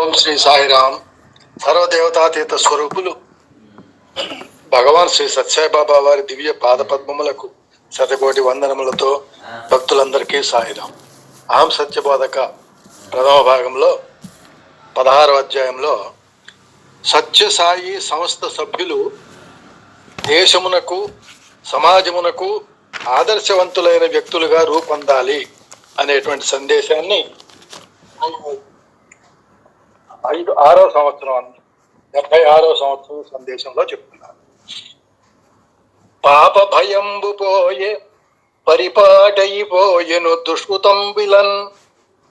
ఓం శ్రీ సాయిరామ్. సర్వదేవతాతీత స్వరూపులు. భగవాన్ శ్రీ సత్యసాయిబాబా వారి దివ్య పాద పద్మములకు శతకోటి వందనములతో భక్తులందరికీ సాయిరాం అహం సత్యబోధక ప్రథమ భాగంలో పదహారవ అధ్యాయంలో సత్యసాయి సంస్థ సభ్యులు దేశమునకు సమాజమునకు ఆదర్శవంతులైన వ్యక్తులుగా రూపొందాలి అనేటువంటి సందేశాన్ని ఐదు ఆరో సంవత్సరం డెబ్బై ఆరో సంవత్సరం సందేశంలో చెప్తున్నారు. పాప భయంబు పోయే పరిపాటయిపోయెను దుష్కృతంబిలన్.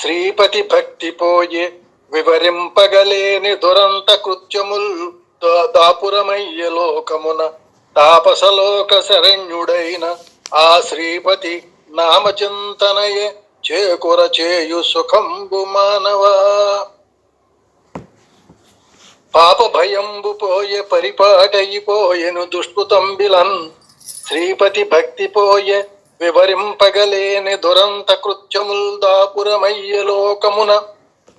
శ్రీపతి భక్తి పోయే వివరింపగలేని దురంత కృత్యముల్ దా- దాపురమయ్య లోకమున తాపసలోక శరణ్యుడైన ఆ శ్రీపతి నామచింతనయే చేకుర చేయు సుఖంబు మానవా. పాప భయంబు పోయే పరిపాటయిపోయెను దుష్కృతంబిలన్. శ్రీపతి భక్తి పోయే వివరింపగలేని దురంత కృత్యముల్ దాపురమయ్య లోకమున.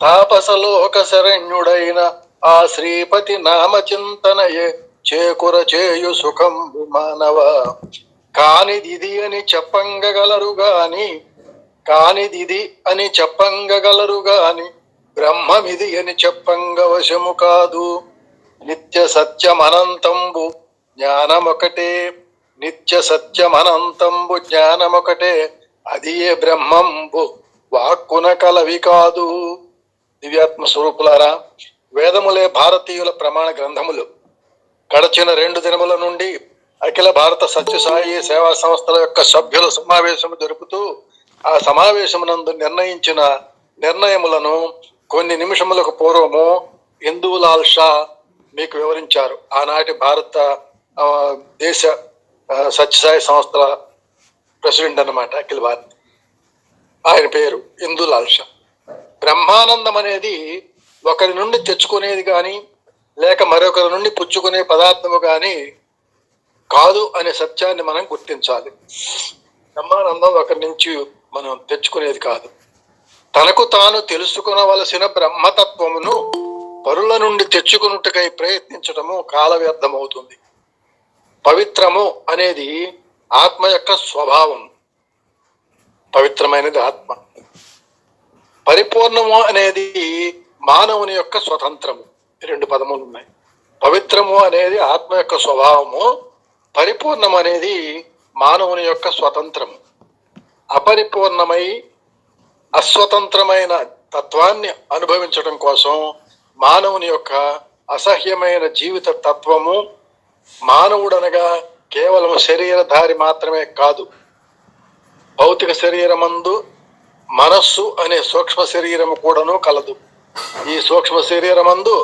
తాపసలోక శరణ్యుడైన ఆ శ్రీపతి నామచింతనయే చేకుర చేయు సుఖం మానవ. కానిదిది అని చెప్పంగగలరు గాని కానిదిది అని చెప్పంగగలరు గాని బ్రహ్మమిది అని చెప్పంగ వశము కాదు. నిత్య సత్యమనంతంబు జ్ఞానమొకటే. నిత్య సత్యమనంతంబు జ్ఞానమొకటే. అది ఏ బ్రహ్మంబు వాక్కున కలవి కాదు. దివ్యాత్మ స్వరూపులారా వేదములే భారతీయుల ప్రమాణ గ్రంథములు. గడచిన రెండు దినముల నుండి అఖిల భారత సత్యసాయి సేవా సంస్థల యొక్క సభ్యుల సమావేశం జరుపుతూ ఆ సమావేశమునందు నిర్ణయించిన నిర్ణయములను కొన్ని నిమిషములకు పూర్వము హిందూలాల్ షా మీకు వివరించారు. ఆనాటి భారత దేశ సత్యసాయి సంస్థల ప్రెసిడెంట్ అన్నమాట అఖిల భారత్. ఆయన పేరు హిందూలాల్ షా. బ్రహ్మానందం అనేది ఒకరి నుండి తెచ్చుకునేది కానీ లేక మరొకరి నుండి పుచ్చుకునే పదార్థము కానీ కాదు అనే సత్యాన్ని మనం గుర్తించాలి. బ్రహ్మానందం ఒకరి నుంచి మనం తెచ్చుకునేది కాదు. తనకు తాను తెలుసుకునవలసిన బ్రహ్మతత్వమును పరుల నుండి తెచ్చుకున్నట్టుకై ప్రయత్నించటము కాల వ్యర్థమవుతుంది పవిత్రము అనేది ఆత్మ యొక్క స్వభావం. పవిత్రమైనది ఆత్మ. పరిపూర్ణము అనేది మానవుని యొక్క స్వతంత్రము. రెండు పదములు ఉన్నాయి. పవిత్రము అనేది ఆత్మ యొక్క స్వభావము. పరిపూర్ణం అనేది మానవుని యొక్క స్వతంత్రము. అపరిపూర్ణమై అస్వతంత్రమైన తత్వాన్ని అనుభవించడం కోసం మానవుని యొక్క అసహ్యమైన జీవిత తత్వము మానవుడనగా కేవలం శరీరధారి మాత్రమే కాదు. భౌతిక శరీరమందు మనస్సు అనే సూక్ష్మ శరీరము కూడాను కలదు. ఈ సూక్ష్మ శరీరమందు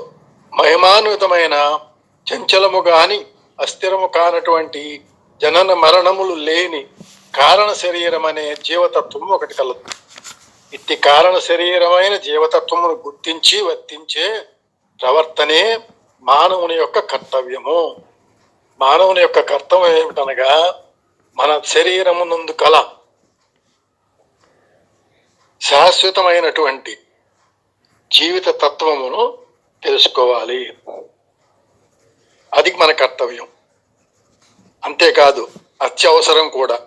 మహిమాన్వితమైన చంచలము కాని అస్థిరము కానటువంటి జనన మరణములు లేని కారణ శరీరం అనే జీవతత్వము ఒకటి కలదు. ఇట్టి కారణ శరీరమైన జీవతత్వమును గుర్తించి వర్తించే ప్రవర్తనే మానవుని యొక్క కర్తవ్యము. మానవుని యొక్క కర్తవ్యం ఏమిటనగా మన శరీరము నందు కల. శాశ్వతమైనటువంటి జీవిత తత్వమును తెలుసుకోవాలి. అది మన కర్తవ్యం. అంతేకాదు అత్యవసరం కూడా.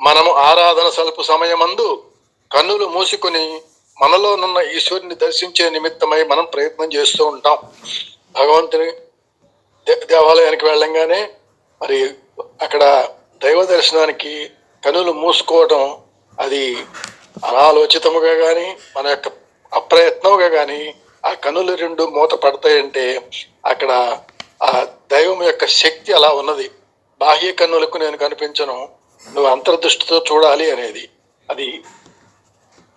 మనము ఆరాధన సల్పు సమయమందు కన్నులు మూసుకుని మనలోనున్న ఈశ్వరుని దర్శించే నిమిత్తమై మనం ప్రయత్నం చేస్తూ ఉంటాం. భగవంతుని దే- దేవాలయానికి వెళ్ళంగానే మరి అక్కడ దైవ దర్శనానికి కనులు మూసుకోవటం అది అనాలోచితముగా కానీ మన యొక్క అప్రయత్నముగా కానీ ఆ కనులు రెండు మూత పడతాయంటే అక్కడ ఆ దైవం యొక్క శక్తి అలా ఉన్నది. బాహ్య కన్నులకు నేను కనిపించను. నువ్వు అంతర్దృష్టితో చూడాలి అనేది. అది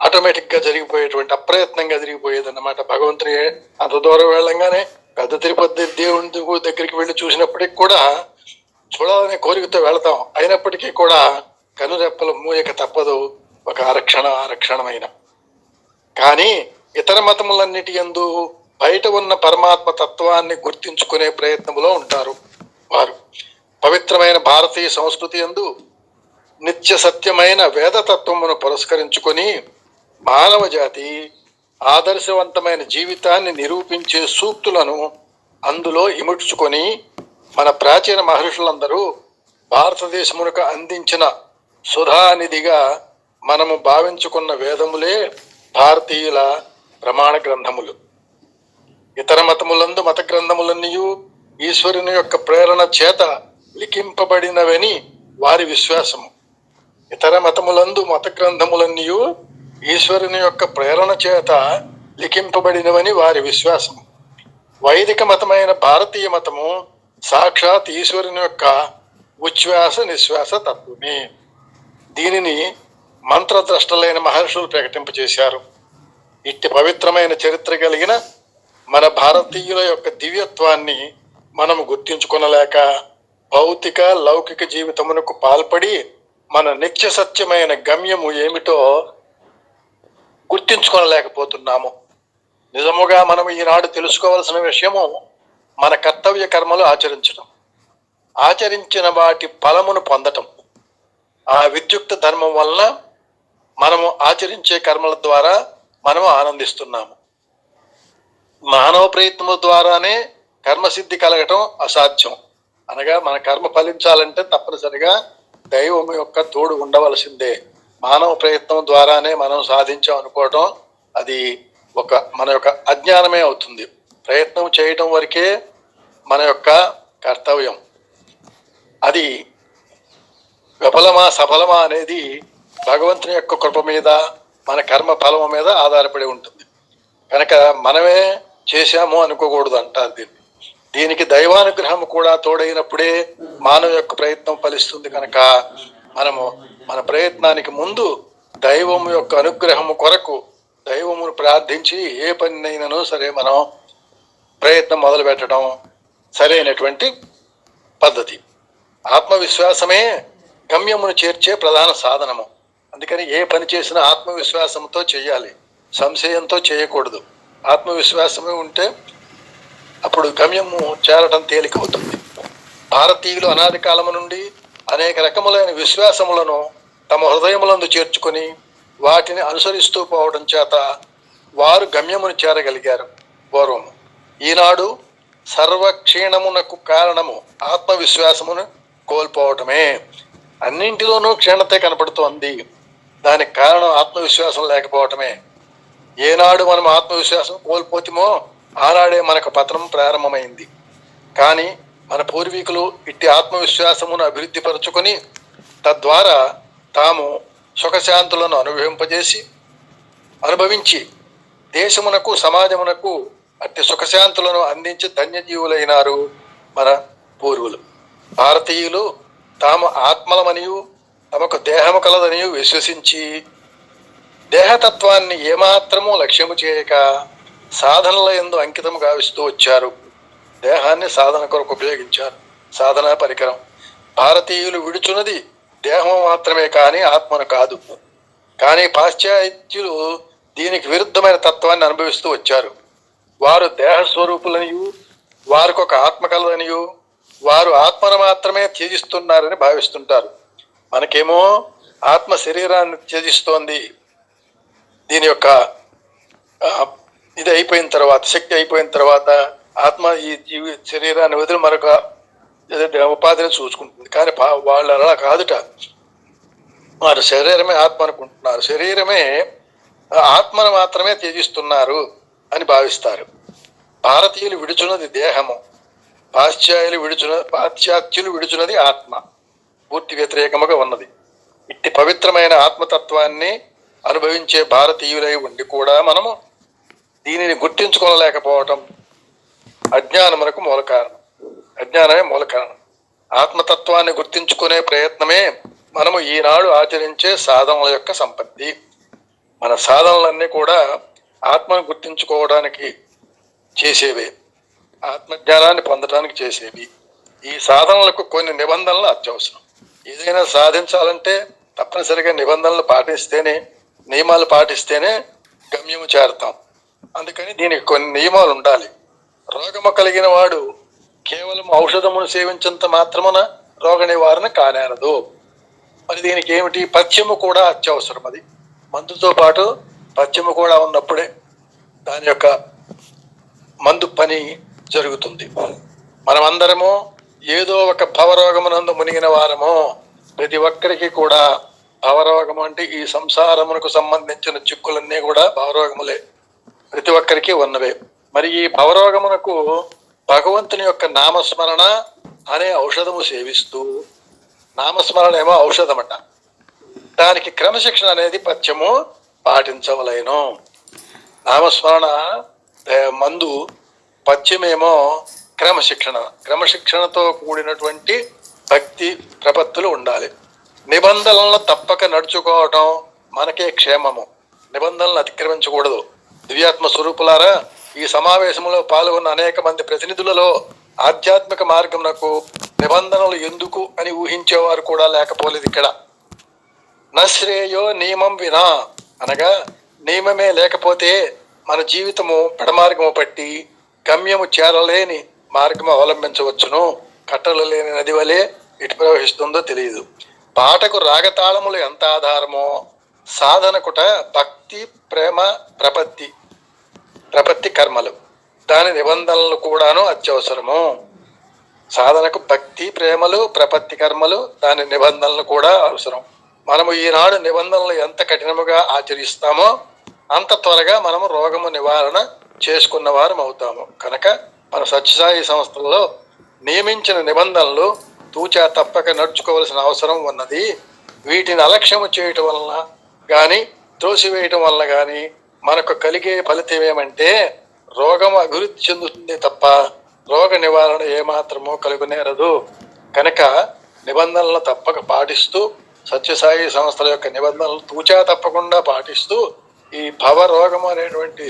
ఆటోమేటిక్గా జరిగిపోయేటువంటి అప్రయత్నంగా జరిగిపోయేది అన్నమాట భగవంతుని అంత దూరం వెళ్ళంగానే పెద్ద తిరుపతి దేవుని దగ్గరికి వెళ్ళి చూసినప్పటికి కూడా చూడాలనే కోరికతో వెళతాం. అయినప్పటికీ కూడా కనురెప్పలు మూయక తప్పదు. ఒక ఆరక్షణ ఆరక్షణమైన కానీ ఇతర మతములన్నిటి యందు బయట ఉన్న పరమాత్మ తత్వాన్ని గుర్తించుకునే ప్రయత్నములో ఉంటారు వారు. పవిత్రమైన భారతీయ సంస్కృతి యందు నిత్య సత్యమైన వేదతత్వమును పురస్కరించుకొని మానవ జాతి ఆదర్శవంతమైన జీవితాన్ని నిరూపించే సూక్తులను అందులో ఇముడ్చుకొని మన ప్రాచీన మహర్షులందరూ భారతదేశమునకు అందించిన సుధానిధిగా మనము భావించుకున్న వేదములే భారతీయుల ప్రమాణ గ్రంథములు. ఇతర మతములందు మత గ్రంథములన్నీ ఈశ్వరుని యొక్క ప్రేరణ చేత లిఖింపబడినవని వారి విశ్వాసము. ఇతర మతములందు మత గ్రంథములన్నీయు ఈశ్వరుని యొక్క ప్రేరణ చేత లిఖింపబడినవని వారి విశ్వాసం. వైదిక మతమైన భారతీయ మతము సాక్షాత్ ఈశ్వరుని యొక్క ఉచ్ఛ్వాస నిశ్వాస తత్వమే. దీనిని మంత్రద్రష్టలైన మహర్షులు ప్రకటింపచేశారు ఇట్టి పవిత్రమైన చరిత్ర కలిగిన మన భారతీయుల యొక్క దివ్యత్వాన్ని మనం గుర్తించుకొనలేక భౌతిక లౌకిక జీవితమునకు పాల్పడి మన నిత్య సత్యమైన గమ్యము ఏమిటో గుర్తించుకోలేకపోతున్నాము. నిజముగా మనం ఈనాడు తెలుసుకోవలసిన విషయము మన కర్తవ్య కర్మలు ఆచరించడం. ఆచరించిన వాటి ఫలమును పొందటం. ఆ విద్యుక్త ధర్మం వలన మనము ఆచరించే కర్మల ద్వారా మనము ఆనందిస్తున్నాము. మానవ ప్రయత్నము ద్వారానే కర్మసిద్ధి కలగటం అసాధ్యం. అనగా మన కర్మ ఫలించాలంటే తప్పనిసరిగా దైవం యొక్క తోడు ఉండవలసిందే. మానవ ప్రయత్నం ద్వారానే మనం సాధించాం అనుకోవటం అది ఒక మన యొక్క అజ్ఞానమే అవుతుంది. ప్రయత్నం చేయటం వరకే మన యొక్క కర్తవ్యం. అది విఫలమా సఫలమా అనేది భగవంతుని యొక్క కృప మీద మన కర్మ ఫలము మీద ఆధారపడి ఉంటుంది. కనుక మనమే చేశాము అనుకోకూడదు అంటారు దీన్ని. దీనికి దైవానుగ్రహం కూడా తోడైనప్పుడే మానవ యొక్క ప్రయత్నం ఫలిస్తుంది కనుక మనము మన ప్రయత్నానికి ముందు దైవము యొక్క అనుగ్రహము కొరకు దైవమును ప్రార్థించి ఏ పనినైనాను సరే మనం ప్రయత్నం మొదలు పెట్టడం సరైనటువంటి పద్ధతి. ఆత్మవిశ్వాసమే గమ్యమును చేర్చే ప్రధాన సాధనము. అందుకని ఏ పని చేసినా ఆత్మవిశ్వాసంతో చేయాలి. సంశయంతో చేయకూడదు. ఆత్మవిశ్వాసమే ఉంటే అప్పుడు గమ్యము చేరటం తేలికవుతుంది. భారతీయులు అనాది కాలము నుండి అనేక రకములైన విశ్వాసములను తమ హృదయములందు చేర్చుకొని వాటిని అనుసరిస్తూ పోవడం చేత వారు గమ్యమును చేరగలిగారు. పూర్వము ఈనాడు సర్వక్షీణమునకు కారణము ఆత్మవిశ్వాసమును కోల్పోవటమే. అన్నింటిలోనూ క్షీణతే కనపడుతోంది. దానికి కారణం ఆత్మవిశ్వాసం లేకపోవటమే. ఏనాడు మనం ఆత్మవిశ్వాసం కోల్పోతామో ఆనాడే మనకు పతనం ప్రారంభమైంది. కానీ మన పూర్వీకులు ఇట్టి ఆత్మవిశ్వాసమును అభివృద్ధి పరుచుకొని తద్వారా తాము సుఖశాంతులను అనుభవింపజేసి అనుభవించి దేశమునకు సమాజమునకు అట్టి సుఖశాంతులను అందించి ధన్యజీవులైనారు మన పూర్వులు. భారతీయులు తాము ఆత్మలమనియు తమకు దేహము కలదనియు విశ్వసించి దేహతత్వాన్ని ఏమాత్రము లక్ష్యము చేయక సాధనల ఎందు అంకితము గావిస్తూ వచ్చారు. దేహాన్ని సాధన కొరకు ఉపయోగించారు. సాధనా పరికరం. భారతీయులు విడుచున్నది దేహం మాత్రమే కానీ ఆత్మను కాదు. కానీ పాశ్చాత్యులు దీనికి విరుద్ధమైన తత్వాన్ని అనుభవిస్తూ వచ్చారు. వారు దేహ స్వరూపులనియు వారికి ఒక ఆత్మ కలదనియు వారు ఆత్మను మాత్రమే త్యజిస్తున్నారని భావిస్తుంటారు. మనకేమో ఆత్మ శరీరాన్ని త్యజిస్తోంది. దీని యొక్క ఇది అయిపోయిన తర్వాత శక్తి అయిపోయిన తర్వాత ఆత్మ ఈ జీవి శరీరాన్ని వదిలి మరొక ఉపాధిని చూసుకుంటుంది. కానీ పా- వాళ్ళు అలా కాదుట. వారు శరీరమే ఆత్మ అనుకుంటున్నారు. శరీరమే ఆత్మను మాత్రమే త్యజిస్తున్నారు అని భావిస్తారు. భారతీయులు విడుచున్నది దేహము. పాశ్చాత్యులు విడుచున పాశ్చాత్యులు విడుచున్నది ఆత్మ. పూర్తి వ్యతిరేకముగా ఉన్నది. ఇట్టి పవిత్రమైన ఆత్మతత్వాన్ని అనుభవించే భారతీయులై ఉండి కూడా మనము దీనిని గుర్తించుకోలేకపోవటం అజ్ఞానమునకు మూల కారణం. అజ్ఞానమే మూల కారణం. ఆత్మతత్వాన్ని గుర్తించుకునే ప్రయత్నమే మనము ఈనాడు ఆచరించే సాధనల యొక్క సంపత్తి. మన సాధనలన్నీ కూడా ఆత్మను గుర్తించుకోవడానికి చేసేవే. ఆత్మజ్ఞానాన్ని పొందడానికి చేసేవి. ఈ సాధనలకు కొన్ని నిబంధనలు అత్యవసరం. ఏదైనా సాధించాలంటే తప్పనిసరిగా నిబంధనలు పాటిస్తేనే నియమాలు పాటిస్తేనే గమ్యము చేరతాం. అందుకని దీనికి కొన్ని నియమాలు ఉండాలి. రోగము కలిగిన వాడు కేవలం ఔషధమును సేవించంత మాత్రమున రోగ నివారణ కానేరదు. మరి దీనికి ఏమిటి? పథ్యము కూడా అత్యవసరం అది. మందుతో పాటు పథ్యము కూడా ఉన్నప్పుడే దాని యొక్క మందు పని జరుగుతుంది. మనమందరము ఏదో ఒక భవరోగమునందు మునిగిన వారము. ప్రతి ఒక్కరికి కూడా భవరోగం అంటే ఈ సంసారమునకు సంబంధించిన చిక్కులన్నీ కూడా భవరోగములే. ప్రతి ఒక్కరికి ఉన్నవే. మరి ఈ భవరోగమునకు భగవంతుని యొక్క నామస్మరణ అనే ఔషధము సేవిస్తూ నామస్మరణ ఏమో ఔషధమట. దానికి క్రమశిక్షణ అనేది పథ్యము పాటించవలేను. నామస్మరణ మందు పథ్యమేమో క్రమశిక్షణ. క్రమశిక్షణతో కూడినటువంటి భక్తి ప్రపత్తులు ఉండాలి. నిబంధనలను తప్పక నడుచుకోవటం మనకే క్షేమము. నిబంధనలను అతిక్రమించకూడదు. దివ్యాత్మ స్వరూపులారా ఈ సమావేశంలో పాల్గొన్న అనేక మంది ప్రతినిధులలో ఆధ్యాత్మిక మార్గమునకు నిబంధనలు ఎందుకు అని ఊహించేవారు కూడా లేకపోలేదు ఇక్కడ. నశ్రేయో నియమం వినా అనగా నియమమే లేకపోతే మన జీవితము పెడమార్గము పట్టి గమ్యము చేరలేని మార్గము అవలంబించవచ్చును. కట్టలు లేని నది వలె ఇటు ప్రవహిస్తుందో తెలియదు పాటకు రాగతాళములు ఎంత ఆధారమో సాధనకుట భక్తి ప్రేమ ప్రపత్తి ప్రపత్తి కర్మలు. దాని నిబంధనలు కూడాను అత్యవసరము. సాధనకు భక్తి ప్రేమలు ప్రపత్తి కర్మలు దాని నిబంధనలు కూడా అవసరం. మనము ఈనాడు నిబంధనలు ఎంత కఠినముగా ఆచరిస్తామో అంత త్వరగా మనము రోగము నివారణ చేసుకున్న వారం అవుతాము. కనుక మన సత్యసాయి సంస్థలలో నియమించిన నిబంధనలు తూచా తప్పక నడుచుకోవలసిన అవసరం ఉన్నది. వీటిని అలక్ష్యము చేయటం వలన కానీ త్రోసివేయటం వలన కానీ మనకు కలిగే ఫలితం ఏమంటే రోగం అభివృద్ధి చెందుతుంది తప్ప రోగ నివారణ ఏమాత్రమో కలుగునేరదు కనుక నిబంధనలను తప్పక పాటిస్తూ సత్యసాయి సంస్థల యొక్క నిబంధనలు తూచా తప్పకుండా పాటిస్తూ ఈ భవరోగం అనేటువంటి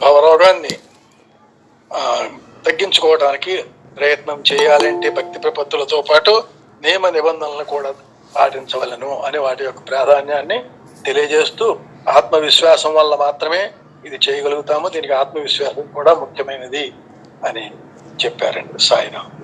భవరోగాన్ని తగ్గించుకోవడానికి ప్రయత్నం చేయాలంటే భక్తి ప్రపత్తులతో పాటు నియమ నిబంధనలను కూడా పాటించవలను అని వాటి యొక్క ప్రాధాన్యాన్ని తెలియజేస్తూ ఆత్మవిశ్వాసం వల్ల మాత్రమే ఇది చేయగలుగుతాము. దీనికి ఆత్మవిశ్వాసం కూడా ముఖ్యమైనది అని చెప్పారండి సాయిరాం